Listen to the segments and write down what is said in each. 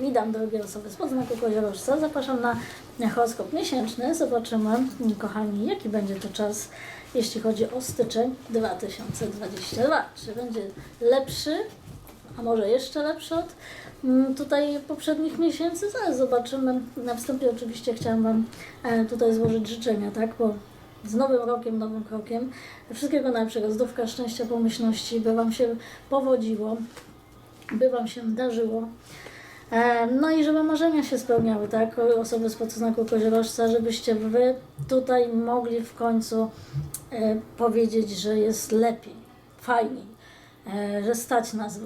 Witam drogie osoby spod znaku koziorożca. Zapraszam na horoskop miesięczny. Zobaczymy, kochani, jaki będzie to czas, jeśli chodzi o styczeń 2022. Czy będzie lepszy, a może jeszcze lepszy od mm, tutaj poprzednich miesięcy? Zaraz zobaczymy. Na wstępie oczywiście chciałam Wam e, tutaj złożyć życzenia, tak? Bo z nowym rokiem, nowym krokiem. Wszystkiego najlepszego, zdrówka, szczęścia, pomyślności, by Wam się powodziło, by Wam się darzyło. E, No i żeby marzenia się spełniały, tak? Osoby z podznaku koziorożca, żebyście Wy tutaj mogli w końcu e, powiedzieć, że jest lepiej, fajniej, e, że stać nas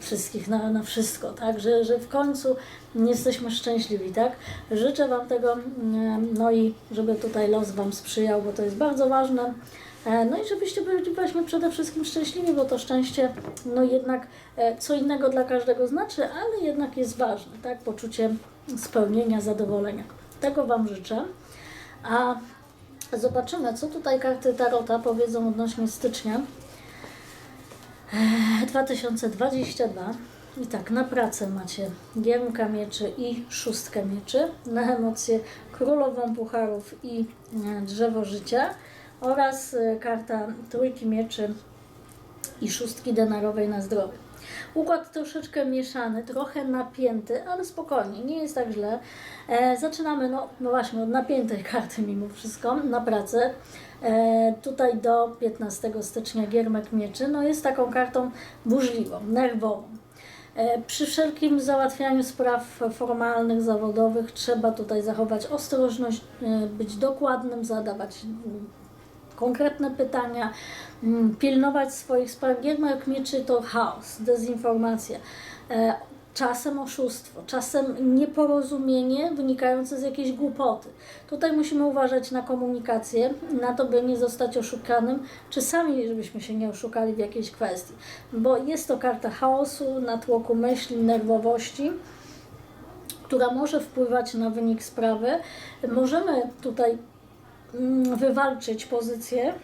wszystkich na, na wszystko, tak? Że, że w końcu jesteśmy szczęśliwi, tak? Życzę Wam tego, mm, no i żeby tutaj los Wam sprzyjał, bo to jest bardzo ważne. E, No i żebyście byli właśnie przede wszystkim szczęśliwi, bo to szczęście, no jednak e, co innego dla każdego znaczy, ale jednak jest ważne, tak? Poczucie spełnienia, zadowolenia. Tego Wam życzę. A zobaczymy, co tutaj karty Tarota powiedzą odnośnie stycznia e, 2022. I tak, na pracę macie giermka mieczy i szóstkę mieczy, na emocje królową pucharów i e, drzewo życia oraz e, karta trójki mieczy i szóstki denarowej na zdrowie. Układ troszeczkę mieszany, trochę napięty, ale spokojnie, nie jest tak źle. E, zaczynamy, no, no właśnie, od napiętej karty mimo wszystko, na pracę. E, tutaj do 15 stycznia Giermek Mieczy, no jest taką kartą burzliwą, nerwową. E, Przy wszelkim załatwianiu spraw formalnych, zawodowych trzeba tutaj zachować ostrożność, e, być dokładnym, zadawać konkretne pytania, mm, pilnować swoich spraw. Giermek mieczy to chaos, dezinformacja, e, czasem oszustwo, czasem nieporozumienie wynikające z jakiejś głupoty. Tutaj musimy uważać na komunikację, na to, by nie zostać oszukanym, czy sami, żebyśmy się nie oszukali w jakiejś kwestii, bo jest to karta chaosu, natłoku myśli, nerwowości która może wpływać na wynik sprawy. Możemy tutaj wywalczyć pozycję,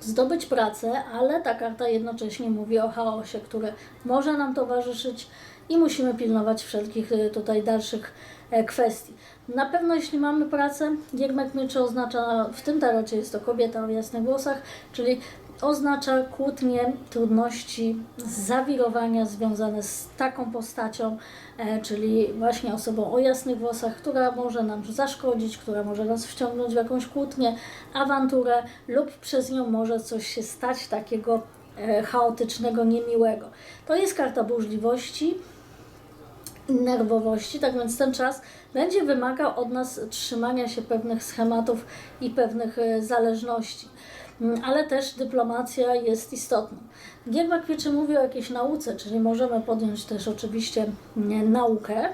zdobyć pracę, ale ta karta jednocześnie mówi o chaosie, który może nam towarzyszyć i musimy pilnować wszelkich y, tutaj dalszych e, kwestii. Na pewno jeśli mamy pracę, giermek mieczy oznacza, w tym tarocie jest to kobieta o jasnych włosach, czyli oznacza kłótnie, trudności, zawirowania związane z taką postacią, e, czyli właśnie osobą o jasnych włosach, która może nam zaszkodzić, która może nas wciągnąć w jakąś kłótnię, awanturę lub przez nią może coś się stać takiego e, chaotycznego, niemiłego. To jest karta burzliwości, nerwowości, tak więc ten czas będzie wymagał od nas trzymania się pewnych schematów i pewnych e, zależności. Mm, Ale też dyplomacja jest istotna. Giermak Wieczy mówi o jakiejś nauce, czyli możemy podjąć też oczywiście mm, naukę,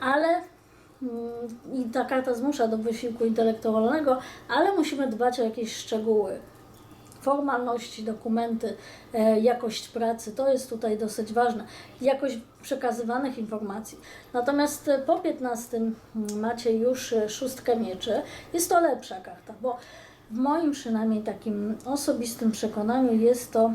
ale mm, i ta karta zmusza do wysiłku intelektualnego, ale musimy dbać o jakieś szczegóły, formalności, dokumenty, e, jakość pracy, to jest tutaj dosyć ważne. Jakość przekazywanych informacji. Natomiast e, po 15 mm, macie już e, szóstkę mieczy. Jest to lepsza karta, bo w moim przynajmniej takim osobistym przekonaniu jest to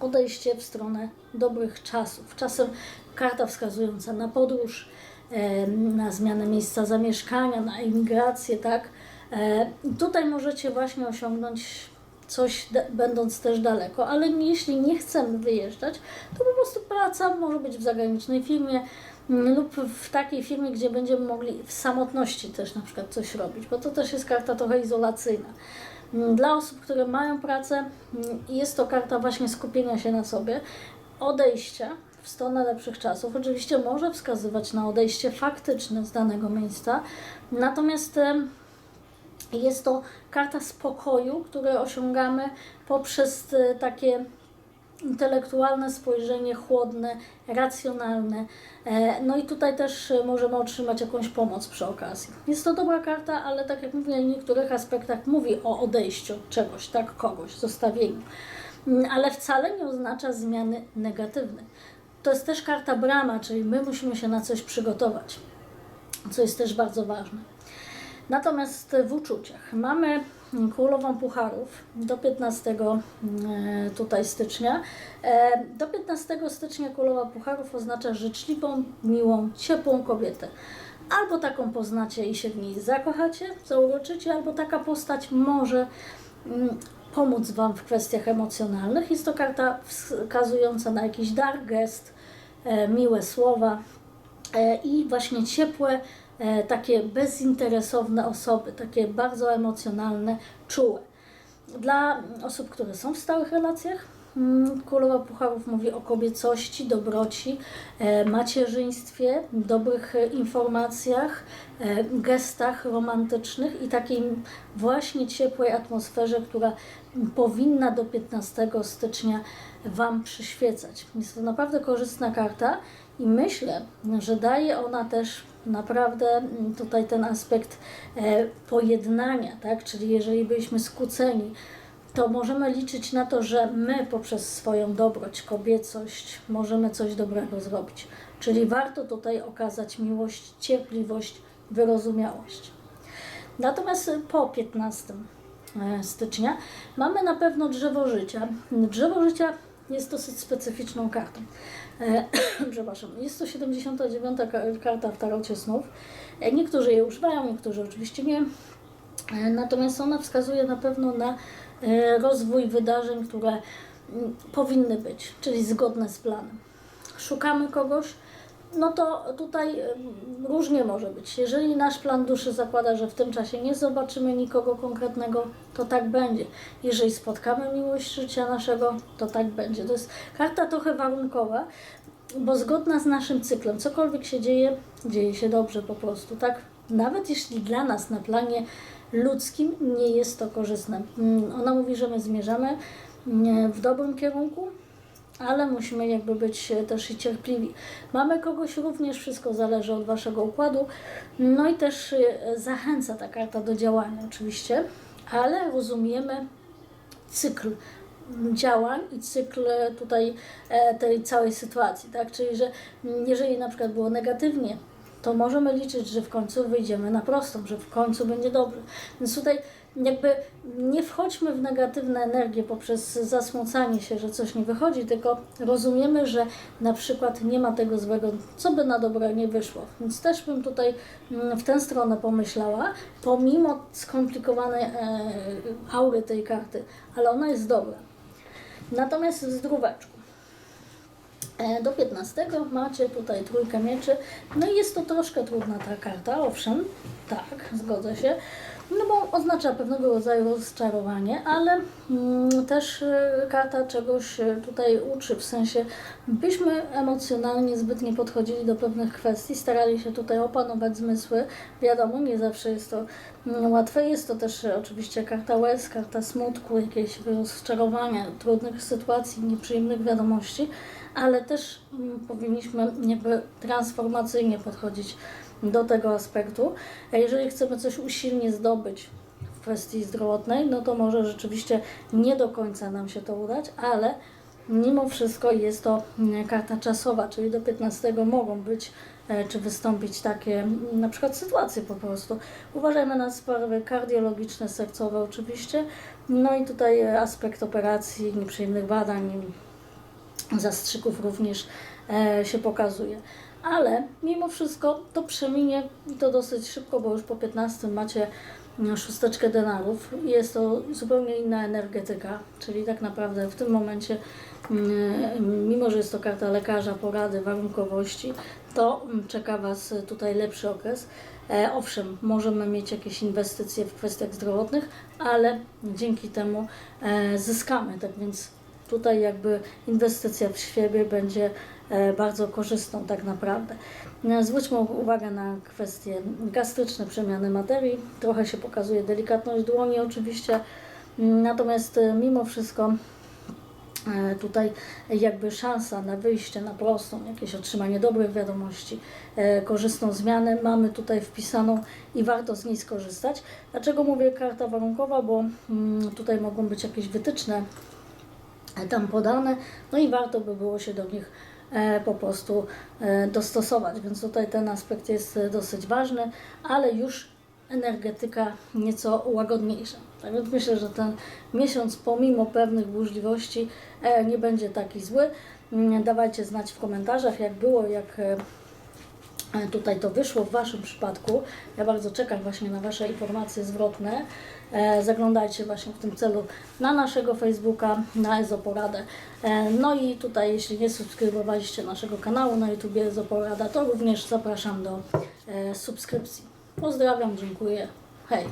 odejście w stronę dobrych czasów. Czasem karta wskazująca na podróż, e, na zmianę miejsca zamieszkania, na emigrację, tak? E, Tutaj możecie właśnie osiągnąć coś, będąc też daleko, ale jeśli nie chcemy wyjeżdżać, to po prostu praca może być w zagranicznej firmie lub w takiej firmie, gdzie będziemy mogli w samotności też na przykład coś robić, bo to też jest karta trochę izolacyjna. Mm, Dla osób, które mają pracę, mm, jest to karta właśnie skupienia się na sobie, odejścia w stronę lepszych czasów. Oczywiście może wskazywać na odejście faktyczne z danego miejsca, natomiast jest to karta spokoju, które osiągamy poprzez e, takie intelektualne spojrzenie, chłodne, racjonalne. E, No i tutaj też e, możemy otrzymać jakąś pomoc przy okazji. Jest to dobra karta, ale tak jak mówię, w niektórych aspektach mówi o odejściu od czegoś, tak, kogoś, zostawieniu. Mm, Ale wcale nie oznacza zmiany negatywnej. To jest też karta brama, czyli my musimy się na coś przygotować, co jest też bardzo ważne. Natomiast w uczuciach mamy królową pucharów do 15 e, tutaj stycznia. E, Do 15 stycznia królowa pucharów oznacza życzliwą, miłą, ciepłą kobietę. Albo taką poznacie i się w niej zakochacie, zauroczycie, albo taka postać może mm, pomóc Wam w kwestiach emocjonalnych. Jest to karta wskazująca na jakiś dar, gest, e, miłe słowa i właśnie ciepłe, takie bezinteresowne osoby, takie bardzo emocjonalne, czułe. Dla osób, które są w stałych relacjach, mm, Królowa Pucharów mówi o kobiecości, dobroci, e, macierzyństwie, dobrych e, informacjach, e, gestach romantycznych i takiej właśnie ciepłej atmosferze, która powinna do 15 stycznia Wam przyświecać. Jest to naprawdę korzystna karta i myślę, że daje ona też naprawdę mm, tutaj ten aspekt e, pojednania, tak? Czyli jeżeli byliśmy skłóceni, to możemy liczyć na to, że my poprzez swoją dobroć, kobiecość możemy coś dobrego zrobić. Czyli warto tutaj okazać miłość, cierpliwość, wyrozumiałość. Natomiast po 15 e, stycznia mamy na pewno drzewo życia. Drzewo życia jest dosyć specyficzną kartą. E, Przepraszam, jest to 79 ka- karta w tarocie snów. E, Niektórzy je używają, niektórzy oczywiście nie. E, Natomiast ona wskazuje na pewno na rozwój wydarzeń, które mm, powinny być, czyli zgodne z planem. Szukamy kogoś, no to tutaj różnie może być. Jeżeli nasz plan duszy zakłada, że w tym czasie nie zobaczymy nikogo konkretnego, to tak będzie. Jeżeli spotkamy miłość życia naszego, to tak będzie. To jest karta trochę warunkowa, bo zgodna z naszym cyklem. Cokolwiek się dzieje, dzieje się dobrze po prostu, tak? Nawet jeśli dla nas na planie ludzkim nie jest to korzystne. Mm, Ona mówi, że my zmierzamy mm, w dobrym kierunku, ale musimy jakby być e, też i cierpliwi. Mamy kogoś również, wszystko zależy od Waszego układu. No i też e, zachęca ta karta do działania oczywiście, ale rozumiemy cykl działań i cykl e, tutaj tej całej sytuacji, tak? Czyli, że jeżeli na przykład było negatywnie, to możemy liczyć, że w końcu wyjdziemy na prostą, że w końcu będzie dobrze. Więc tutaj jakby nie wchodźmy w negatywne energie poprzez zasmucanie się, że coś nie wychodzi, tylko rozumiemy, że na przykład nie ma tego złego, co by na dobre nie wyszło. Więc też bym tutaj mm, w tę stronę pomyślała, pomimo skomplikowanej e, aury tej karty, ale ona jest dobra. Natomiast w zdróweczku. E, Do 15 macie tutaj trójkę mieczy. No i jest to troszkę trudna ta karta, owszem, tak, zgodzę się. No bo oznacza pewnego rodzaju rozczarowanie, ale mm, też e, karta czegoś e, tutaj uczy, w sensie byśmy emocjonalnie zbyt nie podchodzili do pewnych kwestii, starali się tutaj opanować zmysły. Wiadomo, nie zawsze jest to mm, łatwe. Jest to też oczywiście karta łez, karta smutku, jakiegoś rozczarowania, trudnych sytuacji, nieprzyjemnych wiadomości, ale też mm, powinniśmy jakby transformacyjnie podchodzić do tego aspektu. A jeżeli chcemy coś usilnie zdobyć w kwestii zdrowotnej, no to może rzeczywiście nie do końca nam się to udać, ale mimo wszystko jest to mm, karta czasowa, czyli do 15 mogą być e, czy wystąpić takie mm, na przykład sytuacje po prostu. Uważajmy na sprawy kardiologiczne, sercowe oczywiście. No i tutaj e, aspekt operacji, nieprzyjemnych badań, zastrzyków również e, się pokazuje. Ale mimo wszystko to przeminie i to dosyć szybko, bo już po 15 macie mm, szósteczkę denarów. Jest to zupełnie inna energetyka, czyli tak naprawdę w tym momencie, mm, mimo że jest to karta lekarza, porady, warunkowości, to mm, czeka Was tutaj lepszy okres. E, owszem, możemy mieć jakieś inwestycje w kwestiach zdrowotnych, ale dzięki temu e, zyskamy. Tak więc tutaj jakby inwestycja w siebie będzie e, bardzo korzystną tak naprawdę. E, Zwróćmy uwagę na kwestie gastryczne, przemiany materii. Trochę się pokazuje delikatność dłoni oczywiście, natomiast e, mimo wszystko tutaj jakby szansa na wyjście na prostą, jakieś otrzymanie dobrych wiadomości, korzystną zmianę mamy tutaj wpisaną i warto z niej skorzystać. Dlaczego mówię karta warunkowa? Bo mm, tutaj mogą być jakieś wytyczne tam podane, no i warto by było się do nich e, po prostu e, dostosować, więc tutaj ten aspekt jest e, dosyć ważny, ale już energetyka nieco łagodniejsza. Tak więc myślę, że ten miesiąc pomimo pewnych burzliwości nie będzie taki zły. Mm, Dawajcie znać w komentarzach, jak było, jak tutaj to wyszło w Waszym przypadku. Ja bardzo czekam właśnie na Wasze informacje zwrotne. E, Zaglądajcie właśnie w tym celu na naszego Facebooka, na Ezoporadę. E, No i tutaj, jeśli nie subskrybowaliście naszego kanału na YouTube Ezoporada, to również zapraszam do e, subskrypcji. Pozdrawiam, dziękuję. Hej!